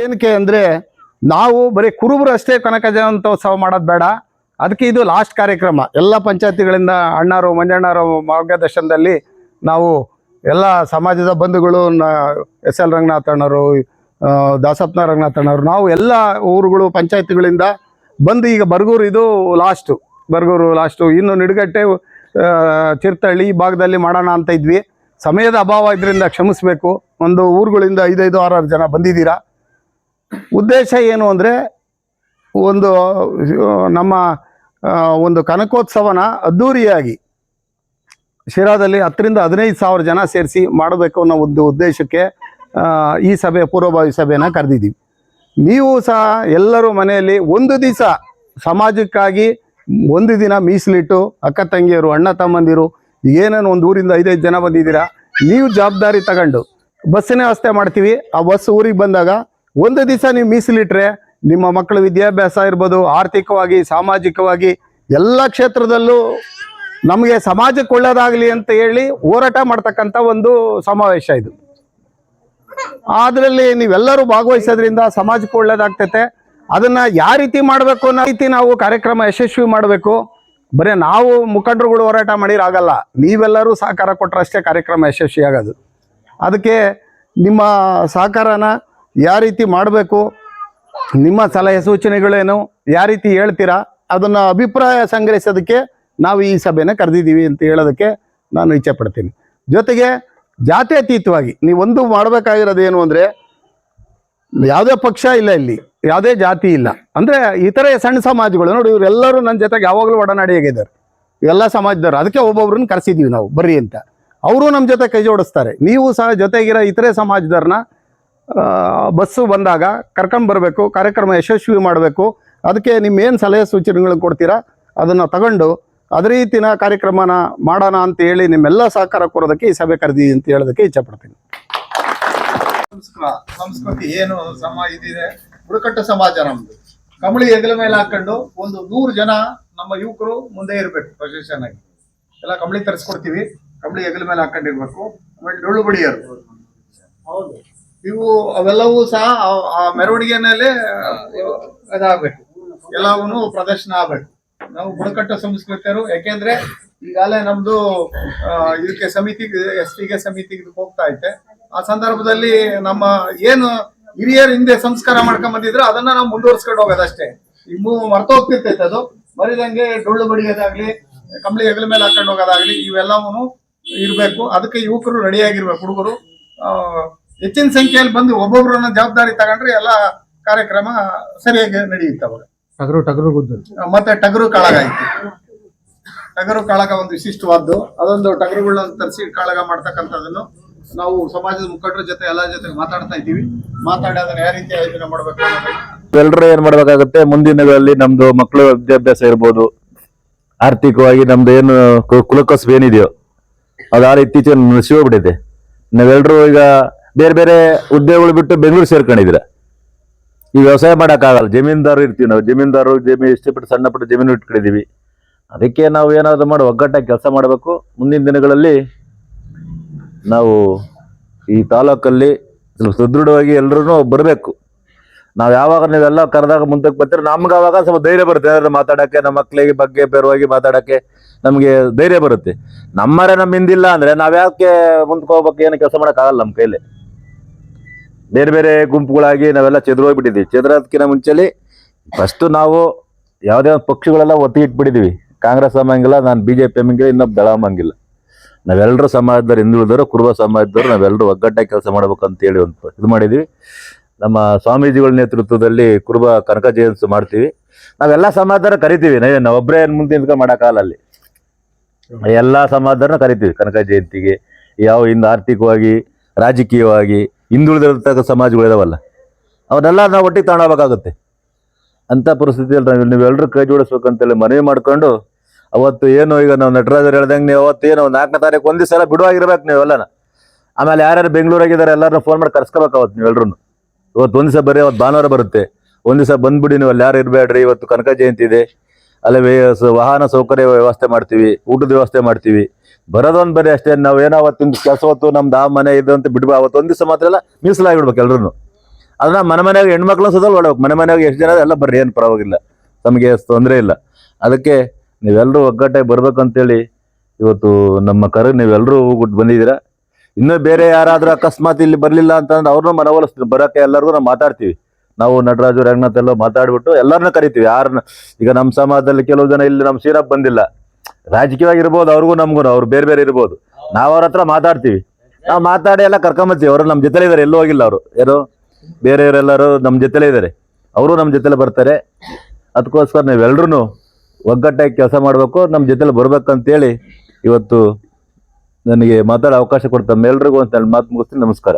ಏನಕ್ಕೆ ಅಂದರೆ ನಾವು ಬರೀ ಕುರುಬರು ಅಷ್ಟೇ ಕನಕ ಜಯಂತ್ಯೋತ್ಸವ ಮಾಡೋದು ಬೇಡ. ಅದಕ್ಕೆ ಇದು ಲಾಸ್ಟ್ ಕಾರ್ಯಕ್ರಮ. ಎಲ್ಲ ಪಂಚಾಯತಿಗಳಿಂದ ಅಣ್ಣಾರು, ಮಂಜಣ್ಣರು ಮಾರ್ಗದರ್ಶನದಲ್ಲಿ ನಾವು ಎಲ್ಲ ಸಮಾಜದ ಬಂಧುಗಳು ಎಸ್ ಎಲ್ ರಂಗನಾಥ್ ಅಣ್ಣರು ರಂಗನಾಥಣ್ಣವರು ನಾವು ಎಲ್ಲ ಊರುಗಳು, ಪಂಚಾಯತಿಗಳಿಂದ ಬಂದು ಈಗ ಬರ್ಗೂರು ಇದು ಲಾಸ್ಟು ಬರ್ಗೂರು ಲಾಸ್ಟು ಇನ್ನು ನಿಡುಗಟ್ಟೆ ತೀರ್ಥಹಳ್ಳಿ ಈ ಭಾಗದಲ್ಲಿ ಮಾಡೋಣ ಅಂತ ಇದ್ವಿ. ಸಮಯದ ಅಭಾವ ಇದರಿಂದ ಕ್ಷಮಿಸಬೇಕು. ಒಂದು ಊರುಗಳಿಂದ ಐದೈದು, ಆರಾರು ಜನ ಬಂದಿದ್ದೀರಾ. ಉದ್ದೇಶ ಏನು ಅಂದರೆ ಒಂದು, ನಮ್ಮ ಒಂದು ಕನಕೋತ್ಸವನ ಅದ್ಧೂರಿಯಾಗಿ ಶಿರಾದಲ್ಲಿ ಹತ್ತರಿಂದ ಹದಿನೈದು ಸಾವಿರ ಜನ ಸೇರಿಸಿ ಮಾಡಬೇಕು ಅನ್ನೋ ಒಂದು ಉದ್ದೇಶಕ್ಕೆ ಈ ಸಭೆ, ಪೂರ್ವಭಾವಿ ಸಭೆಯನ್ನು ಕರೆದಿದ್ದೀವಿ. ನೀವು ಸಹ ಎಲ್ಲರೂ ಮನೆಯಲ್ಲಿ ಒಂದು ದಿವಸ ಸಮಾಜಕ್ಕಾಗಿ ಒಂದು ದಿನ ಮೀಸಲಿಟ್ಟು ಅಕ್ಕ ತಂಗಿಯರು, ಅಣ್ಣ ತಮ್ಮಂದಿರು, ಏನೇನು ಒಂದು ಊರಿಂದ ಐದೈದು ಜನ ಬಂದಿದ್ದೀರಾ, ನೀವು ಜವಾಬ್ದಾರಿ ತಗೊಂಡು ಬಸ್ಸಿನ ವ್ಯವಸ್ಥೆ ಮಾಡ್ತೀವಿ. ಆ ಬಸ್ ಊರಿಗೆ ಬಂದಾಗ ಒಂದು ದಿವಸ ನೀವು ಮೀಸಲಿಟ್ರೆ ನಿಮ್ಮ ಮಕ್ಕಳ ವಿದ್ಯಾಭ್ಯಾಸ ಇರ್ಬೋದು, ಆರ್ಥಿಕವಾಗಿ, ಸಾಮಾಜಿಕವಾಗಿ ಎಲ್ಲ ಕ್ಷೇತ್ರದಲ್ಲೂ ನಮಗೆ ಸಮಾಜಕ್ಕೆ ಒಳ್ಳೇದಾಗಲಿ ಅಂತ ಹೇಳಿ ಹೋರಾಟ ಮಾಡ್ತಕ್ಕಂಥ ಒಂದು ಸಮಾವೇಶ ಇದು. ಅದರಲ್ಲಿ ನೀವೆಲ್ಲರೂ ಭಾಗವಹಿಸೋದ್ರಿಂದ ಸಮಾಜಕ್ಕೆ ಒಳ್ಳೇದಾಗ್ತೈತೆ. ಅದನ್ನ ಯಾವ ರೀತಿ ಮಾಡಬೇಕು ಅನ್ನೋ ರೀತಿ ನಾವು ಕಾರ್ಯಕ್ರಮ ಯಶಸ್ವಿ ಮಾಡಬೇಕು. ಬರೀ ನಾವು ಮುಖಂಡರುಗಳು ಹೋರಾಟ ಮಾಡಿರಾಗಲ್ಲ, ನೀವೆಲ್ಲರೂ ಸಹಕಾರ ಕೊಟ್ಟರೆ ಅಷ್ಟೇ ಕಾರ್ಯಕ್ರಮ ಯಶಸ್ವಿ ಆಗೋದು ಅದಕ್ಕೆ ನಿಮ್ಮ ಸಹಕಾರನ ಯಾವ ರೀತಿ ಮಾಡಬೇಕು, ನಿಮ್ಮ ಸಲಹೆ ಸೂಚನೆಗಳೇನು, ಯಾವ ರೀತಿ ಹೇಳ್ತೀರಾ, ಅದನ್ನು ಅಭಿಪ್ರಾಯ ಸಂಗ್ರಹಿಸೋದಕ್ಕೆ ನಾವು ಈ ಸಭೆನ ಕರೆದಿದ್ದೀವಿ ಅಂತ ಹೇಳೋದಕ್ಕೆ ನಾನು ಇಚ್ಛೆ ಪಡ್ತೀನಿ. ಜೊತೆಗೆ ಜಾತ್ಯತೀತವಾಗಿ ನೀವೊಂದು ಏನು ಅಂದರೆ, ಯಾವುದೇ ಪಕ್ಷ ಇಲ್ಲ ಇಲ್ಲಿ, ಯಾವುದೇ ಜಾತಿ ಇಲ್ಲ. ಅಂದರೆ ಇತರೆ ಸಣ್ಣ ಸಮಾಜಗಳು, ನೋಡಿ ಇವರೆಲ್ಲರೂ ನನ್ನ ಜೊತೆಗೆ ಯಾವಾಗಲೂ ಒಡನಾಡಿಯಾಗಿದ್ದಾರೆ ಎಲ್ಲ ಸಮಾಜದವರು, ಅದಕ್ಕೆ ಒಬ್ಬೊಬ್ಬರನ್ನು ಕರೆಸಿದ್ದೀವಿ ನಾವು, ಬರ್ರಿ ಅಂತ. ಅವರು ನಮ್ಮ ಜೊತೆ ಕೈ ಜೋಡಿಸ್ತಾರೆ. ನೀವು ಸಹ ಜೊತೆಗಿರೋ ಇತರೆ ಸಮಾಜದವ್ರನ್ನ ಬಸ್ಸು ಬಂದಾಗ ಕರ್ಕೊಂಡು ಬರಬೇಕು ಕಾರ್ಯಕ್ರಮ ಯಶಸ್ವಿ ಮಾಡಬೇಕು. ಅದಕ್ಕೆ ನಿಮ್ಮ ಏನು ಸಲಹೆ ಸೂಚನೆಗಳನ್ನು ಕೊಡ್ತೀರಾ? ಅದನ್ನು ತಗೊಂಡು ಅದೇ ರೀತಿನ ಕಾರ್ಯಕ್ರಮನ ಮಾಡೋಣ ಅಂತ ಹೇಳಿ ನಿಮ್ಮೆಲ್ಲ ಸಹಕಾರ ಕೊಡೋದಕ್ಕೆ ಈ ಸಭೆ ಕರೆದಿದ್ದೀನಿ ಅಂತ ಹೇಳೋದಕ್ಕೆ ಇಚ್ಛೆ ಪಡ್ತೀನಿ ಸಂಸ್ಕೃತ ಸಂಸ್ಕೃತಿ ಏನು ಸಮ ಇದಿದೆ? ಬುಡಕಟ್ಟು ಸಮಾಜ ನಮ್ದು. ಕಮಳಿ ಹೆಗಲ ಮೇಲೆ ಹಾಕೊಂಡು ಒಂದು ನೂರು ಜನ ನಮ್ಮ ಯುವಕರು ಮುಂದೆ ಇರಬೇಕು ಪ್ರೊಸೆಷನ್ ಆಗಿ. ಎಲ್ಲ ಕಂಬಳಿ ತರಿಸ್ಕೊಡ್ತೀವಿ. ಕಮಳಿ ಹೆಗಲ ಮೇಲೆ ಹಾಕೊಂಡಿರ್ಬೇಕು. ಆಮೇಲೆ ಡೊಳ್ಳು ಬಡಿಯರು ಇವು ಅವೆಲ್ಲವೂ ಸಹ ಆ- ಮೆರವಣಿಗೆ ಮೇಲೆ ಅದಾಗಬೇಕು ಎಲ್ಲವೂ ಪ್ರದರ್ಶನ ಆಗಬೇಕು. ನಾವು ಬುಡಕಟ್ಟು ಸಂಸ್ಕೃತಿಯರು ಯಾಕೆಂದ್ರೆ ಈಗಾಗಲೇ ನಮ್ದು ಇದಕ್ಕೆ ಸಮಿತಿ ಎಸ್ ಟಿಗೆ ಇದಕ್ಕೆ ಹೋಗ್ತಾ ಐತೆ ಆ ಸಂದರ್ಭದಲ್ಲಿ ನಮ್ಮ ಏನು ಹಿರಿಯರ ಹಿಂದೆ ಸಂಸ್ಕಾರ ಮಾಡ್ಕೊಂಡ್ ಬಂದಿದ್ರು, ಅದನ್ನ ನಾವು ಮುಂದುವರ್ಸ್ಕೊಂಡು ಹೋಗೋದಷ್ಟೇ. ಇನ್ನು ಮರ್ತೋಗ್ತಿರ್ತೈತೆ ಅದು. ಮರಿದಂಗೆ ಡೊಳ್ಳು ಬಡಿಯೋದಾಗ್ಲಿ, ಕಂಬಳಿ ಹೆಗಲ ಮೇಲೆ ಹಾಕೊಂಡು ಹೋಗೋದಾಗ್ಲಿ ಇವೆಲ್ಲವೂ ಇರಬೇಕು. ಅದಕ್ಕೆ ಯುವಕರು ರೆಡಿಯಾಗಿರ್ಬೇಕು ಹುಡುಗರು. ಹೆಚ್ಚಿನ ಸಂಖ್ಯೆಯಲ್ಲಿ ಬಂದು ಒಬ್ಬೊಬ್ಬರನ್ನ ಜವಾಬ್ದಾರಿ ತಗೊಂಡ್ರೆ ಎಲ್ಲ ಕಾರ್ಯಕ್ರಮ ಸರಿಯಾಗಿ ನಡೆಯುತ್ತವೆ ಟಗರು ಟಗರು ಗುದ್ದು. ಮತ್ತೆ ಟಗರು ಕಾಳಗ ಐತಿ ಟಗರು ಕಾಳಗ ಒಂದು ವಿಶಿಷ್ಟವಾದ್ದು. ಅದೊಂದು ಟಗರುಗಳನ್ನ ತರಿಸಿ ಕಾಳಗ ಮಾಡ್ತಕ್ಕಂಥದ್ದನ್ನು ನಾವು ಸಮಾಜದ ಮುಖಂಡರ ಜೊತೆ ಎಲ್ಲ ಜೊತೆ ಮಾತಾಡ್ತಾ ಇದ್ದೀವಿ. ಮಾತಾಡಿ ಅದನ್ನ ಯಾವ ರೀತಿ ಆಯೋಜನೆ ಮಾಡ್ಬೇಕು ಎಲ್ಲರೂ ಏನ್ ಮಾಡ್ಬೇಕಾಗುತ್ತೆ? ಮುಂದಿನ ದಿನಗಳಲ್ಲಿ ನಮ್ದು ಮಕ್ಕಳು ವಿದ್ಯಾಭ್ಯಾಸ ಇರ್ಬೋದು. ಆರ್ಥಿಕವಾಗಿ ನಮ್ದು ಏನು ಕುಲಕಸಬು ಏನಿದೆಯೋ ಅದು ಆ ಇತ್ತೀಚೆಗೆ ನಶಿಯೋಗ್ಬಿಟ್ಟಿದೆ ನಾವೆಲ್ಲರೂ ಈಗ ಬೇರೆ ಬೇರೆ ಉದ್ಯೋಗಗಳು ಬಿಟ್ಟು ಬೆಂಗಳೂರು ಸೇರ್ಕೊಂಡಿದ್ದೀರ. ಈ ವ್ಯವಸಾಯ ಮಾಡೋಕ್ಕಾಗಲ್ಲ. ಜಮೀನ್ದಾರು ಇರ್ತೀವಿ ನಾವು. ಜಮೀನ್ದಾರು ಜಮೀನು ಇಷ್ಟಪಟ್ಟು ಪುಟ್ಟ ಸಣ್ಣ ಪುಟ್ಟ ಜಮೀನು ಇಟ್ಕೊಂಡಿದ್ದೀವಿ. ಅದಕ್ಕೆ ನಾವು ಏನಾದರೂ ಮಾಡಿ ಒಗ್ಗಟ್ಟಾಗಿ ಕೆಲಸ ಮಾಡಬೇಕು. ಮುಂದಿನ ದಿನಗಳಲ್ಲಿ ನಾವು ಈ ತಾಲೂಕಲ್ಲಿ ಸ್ವಲ್ಪ ಸುದೃಢವಾಗಿ ಎಲ್ಲರೂ ಬರಬೇಕು. ನಾವು ಯಾವಾಗ ನೀವೆಲ್ಲ ಕರೆದಾಗ ಮುಂದಕ್ಕೆ ಬರ್ತೀರ, ನಮ್ಗೆ ಆವಾಗ ಸ್ವಲ್ಪ ಧೈರ್ಯ ಬರುತ್ತೆ. ಏನಾದ್ರು ಮಾತಾಡೋಕ್ಕೆ, ನಮ್ಮ ಮಕ್ಕಳಿಗೆ ಬಗ್ಗೆ ಬೇರವಾಗಿ ಮಾತಾಡೋಕ್ಕೆ ನಮಗೆ ಧೈರ್ಯ ಬರುತ್ತೆ. ನಮ್ಮರೇ ನಮ್ಮ ಹಿಂದಿಲ್ಲ ಅಂದರೆ ನಾವು ಯಾಕೆ ಮುಂದಕ್ಕೆ ಹೋಗ್ಬೇಕು? ಏನು ಕೆಲಸ ಮಾಡೋಕ್ಕಾಗಲ್ಲ ನಮ್ಮ ಕೈಲಿ. ಬೇರೆ ಬೇರೆ ಗುಂಪುಗಳಾಗಿ ನಾವೆಲ್ಲ ಚೆದ್ರು ಹೋಗ್ಬಿಟ್ಟಿದ್ವಿ. ಚೆದ್ರೋದಕ್ಕಿಂತ ಮುಂಚೆಲಿ ಫಸ್ಟ್ ನಾವು ಯಾವುದೇ ಒಂದು ಪಕ್ಷಗಳೆಲ್ಲ ಒತ್ತಿ ಇಟ್ಬಿಟ್ಟಿದ್ವಿ. ಕಾಂಗ್ರೆಸ್ ಅಮ್ಮಂಗಿಲ್ಲ ನಾನು ಬಿ ಜೆ ಪಿ ಅಮ್ಮಂಗಿಲ್ಲ ಇನ್ನೊಬ್ಬ ದಳ ಅಮ್ಮಂಗಿಲ್ಲ ನಾವೆಲ್ಲರೂ ಸಮಾಜದವ್ರು ಹಿಂದುಳಿದವರು, ಕುರುಬ ಸಮಾಜದವರು ನಾವೆಲ್ಲರೂ ಒಗ್ಗಟ್ಟಾಗಿ ಕೆಲಸ ಮಾಡ್ಬೇಕು ಅಂತ ಹೇಳಿ ಒಂದು ಇದು ಮಾಡಿದ್ವಿ. ನಮ್ಮ ಸ್ವಾಮೀಜಿಗಳ ನೇತೃತ್ವದಲ್ಲಿ ಕುರುಬ ಕನಕ ಜಯಂತಿ ಮಾಡ್ತೀವಿ. ನಾವೆಲ್ಲ ಸಮಾಜದವ್ರ ಕರಿತೀವಿ. ನಾವೇ ಒಬ್ಬರೇ ಮುಂದೆ ನಿಂತ್ಕೊಂಡು ಮಾಡೋಕ್ಕಾಗಲ್ಲ ಅಲ್ಲಿ. ಎಲ್ಲ ಸಮಾಜದವ್ರನ್ನ ಕರಿತೀವಿ ಕನಕ ಜಯಂತಿಗೆ. ಯಾವ, ಇಂದು ಆರ್ಥಿಕವಾಗಿ, ರಾಜಕೀಯವಾಗಿ ಹಿಂದುಳಿದಿರತಕ್ಕ ಸಮಾಜಗಳು ಇದಾವಲ್ಲ, ಅವನ್ನೆಲ್ಲ ನಾವು ಒಟ್ಟಿಗೆ ತಗೊಂಡೋಗ್ಬೇಕಾಗುತ್ತೆ ಅಂತ ಪರಿಸ್ಥಿತಿಯಲ್ಲಿ ನಾವು ನೀವೆಲ್ಲರೂ ಕೈ ಜೋಡಿಸ್ಬೇಕಂತೇಳಿ ಮನವಿ ಮಾಡ್ಕೊಂಡು, ಅವತ್ತು ಏನು ಈಗ ನಾವು ನಟರಾಜರು ಹೇಳ್ದಂಗೆ ನೀವು ಅವತ್ತು ಏನು ನಾಲ್ಕನೇ ತಾರೀಕು ಒಂದೇ ಸಲ ಬಿಡುವಾಗಿರ್ಬೇಕು ನೀವೆಲ್ಲನ. ಆಮೇಲೆ ಯಾರ್ಯಾರು ಬೆಂಗಳೂರಾಗಿದ್ದಾರೆ ಎಲ್ಲರನ್ನ ಫೋನ್ ಮಾಡಿ ಕರ್ಸ್ಕೋಬೇಕು ಅವತ್ತು ನೀವೆಲ್ಲರೂ ಇವತ್ತು ಒಂದು ದಿವಸ ಬರೀ ಅವತ್ತು ಭಾನುವಾರ ಬರುತ್ತೆ. ಒಂದು ದಿವಸ ಬಂದ್ಬಿಡಿ ನೀವು ಅಲ್ಲಿ ಯಾರು ಇರಬೇಡ್ರಿ, ಇವತ್ತು ಕನಕ ಜಯಂತಿ ಇದೆ. ಅಲ್ಲಿ ವಾಹನ ಸೌಕರ್ಯ ವ್ಯವಸ್ಥೆ ಮಾಡ್ತೀವಿ, ಊಟದ ವ್ಯವಸ್ಥೆ ಮಾಡ್ತೀವಿ. ಬರೋದೊಂದು ಬರೀ ಅಷ್ಟೇ, ನಾವು ಏನೋ ಅವತ್ತಿನ ಕೆಲಸ ಹೊತ್ತು ನಮ್ದು ಆ ಮನೆ ಇದು ಅಂತ ಬಿಡ್ಬೋ ಅವತ್ತು ಒಂದು ದಿವಸ ಮಾತ್ರ ಎಲ್ಲ ಮೀಸಲಾಗಿಡ್ಬೇಕು ಎಲ್ಲರೂ ಅದನ್ನ ಮನೆ ಮನೆಯಾಗ ಹೆಣ್ಮಕ್ಳು ಸುತ್ತಲ್ ಒಳ್ಳೆ ಮನೆ ಮನೆಯಾಗ ಎಷ್ಟು ಜನ ಎಲ್ಲ ಬರ್ರಿ, ಏನು ಪರವಾಗಿಲ್ಲ. ನಮಗೆ ತೊಂದರೆ ಇಲ್ಲ. ಅದಕ್ಕೆ ನೀವೆಲ್ಲರೂ ಒಗ್ಗಟ್ಟಾಗಿ ಬರ್ಬೇಕಂತೇಳಿ ಇವತ್ತು ನಮ್ಮ ಕರೆ ನೀವೆಲ್ಲರೂ ಹೋಗ್ಬಿಟ್ಟು ಬಂದಿದ್ದೀರಾ. ಇನ್ನೂ ಬೇರೆ ಯಾರಾದರೂ ಅಕಸ್ಮಾತ್ ಇಲ್ಲಿ ಬರಲಿಲ್ಲ ಅಂತಂದ್ರೆ ಅವ್ರನ್ನೂ ಮನವೊಲಿಸ್ತೀವಿ ಬರೋಕ್ಕೆ ಎಲ್ಲರಿಗೂ ನಾವು ಮಾತಾಡ್ತೀವಿ. ನಾವು ನಟರಾಜು ರಂಗನಾಥ್ ಎಲ್ಲ ಮಾತಾಡ್ಬಿಟ್ಟು ಎಲ್ಲರನ್ನ ಕರಿತೀವಿ. ಯಾರನ್ನ ಈಗ ನಮ್ಮ ಸಮಾಜದಲ್ಲಿ ಕೆಲವು ಜನ ಇಲ್ಲಿ ನಮ್ಮ ಸೀರಪ್ ಬಂದಿಲ್ಲ. ರಾಜಕೀಯವಾಗಿ ಇರ್ಬೋದು ಅವ್ರಿಗೂ ನಮಗೂ ಅವ್ರು ಬೇರೆ ಬೇರೆ ಇರ್ಬೋದು. ನಾವು ಅವ್ರ ಹತ್ರ ಮಾತಾಡ್ತೀವಿ. ನಾವು ಮಾತಾಡಿ ಎಲ್ಲ ಕರ್ಕೊಂಬತ್ತೀವಿ ಅವರು ನಮ್ಮ ಜೊತೆಲೇ ಇದ್ದಾರೆ ಎಲ್ಲೂ ಹೋಗಿಲ್ಲ ಅವರು. ಯಾರು ಬೇರೆಯವರೆಲ್ಲರೂ ನಮ್ಮ ಜೊತೆಲೇ ಇದ್ದಾರೆ ಅವರು ನಮ್ಮ ಜೊತೆಲೆ ಬರ್ತಾರೆ. ಅದಕ್ಕೋಸ್ಕರ ನೀವೆಲ್ಲರೂ ಒಗ್ಗಟ್ಟಾಗಿ ಕೆಲಸ ಮಾಡಬೇಕು ನಮ್ಮ ಜೊತೆಲಿ ಬರ್ಬೇಕಂತೇಳಿ ಇವತ್ತು ನನಗೆ ಮಾತಾಡೋ ಅವಕಾಶ ಕೊಡ್ತಾ ಎಲ್ರಿಗೂ ಅಂತ ಮಾತು ಮುಗಿಸ್ತೀನಿ. ನಮಸ್ಕಾರ.